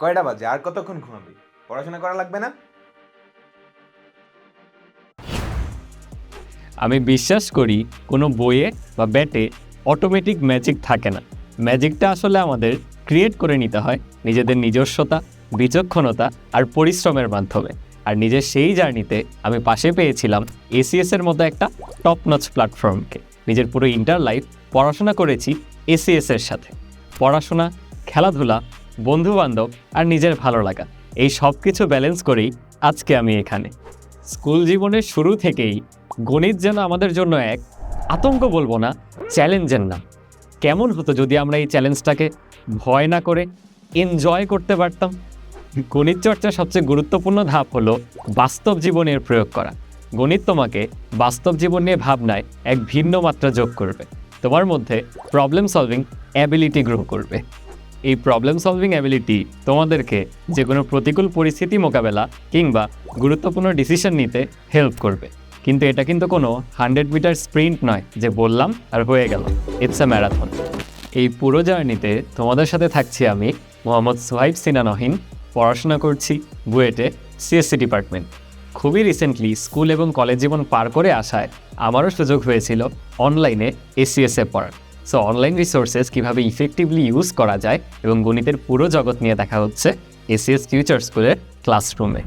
কয়টা বাজে? আর কতক্ষণ ঘুমাবি? পড়াশোনা করা লাগবে না? আমি বিশ্বাস করি কোনো বইয়ে বা ব্যাটে অটোমেটিক ম্যাজিক থাকে না। ম্যাজিকটা আসলে আমাদের ক্রিয়েট করে নিতে হয় নিজেদের নিজস্বতা, বিচক্ষণতা আর পরিশ্রমের মাধ্যমে। আর নিজের সেই জার্নিতে আমি পাশে পেয়েছিলাম এসিএস এর মতো একটা টপ নচ প্ল্যাটফর্মকে নিজের পুরো ইন্টার লাইফ পড়াশোনা করেছি এসিএস এর সাথে। পড়াশোনা, খেলাধুলা বন্ধুবান্ধব আর নিজের ভালো লাগা। এই সব কিছু ব্যালেন্স করেই আজকে আমি এখানে। স্কুল জীবনের শুরু থেকেই গণিত যেন আমাদের জন্য এক আতঙ্ক বলব না চ্যালেঞ্জের না কেমন হতো যদি আমরা এই চ্যালেঞ্জটাকে ভয় না করে এনজয় করতে পারতাম? গণিত চর্চার সবচেয়ে গুরুত্বপূর্ণ ধাপ হলো বাস্তব জীবনের প্রয়োগ করা। গণিত তোমাকে বাস্তব জীবন নিয়ে ভাবনায় এক ভিন্ন মাত্রা যোগ করবে। তোমার মধ্যে প্রবলেম সলভিং অ্যাবিলিটি গ্রো করবে। এই প্রবলেম সলভিং অ্যাবিলিটি তোমাদেরকে যে কোনো প্রতিকূল পরিস্থিতি মোকাবেলা কিংবা গুরুত্বপূর্ণ ডিসিশন নিতে হেল্প করবে। কিন্তু এটা কিন্তু কোনো হান্ড্রেড মিটার স্প্রিন্ট নয়, যে বললাম আর হয়ে গেল। ইটস এ ম্যারাথন এই পুরো জার্নিতে তোমাদের সাথে থাকছি আমি মোহাম্মদ সোহাইব সিনা নহিন, পড়াশোনা করছি বুয়েটে সিএসসি ডিপার্টমেন্ট খুবই রিসেন্টলি স্কুল এবং কলেজ জীবন পার করে আসায় আমারও সুযোগ হয়েছিল অনলাইনে এসিএসএ পড়ার। সো অনলাইন রিসোর্সেস কীভাবে ইফেক্টিভলি ইউজ করা যায় এবং গণিতের পুরো জগৎ নিয়ে দেখা হচ্ছে এসিএস ফিউচার স্কুলের ক্লাসরুমে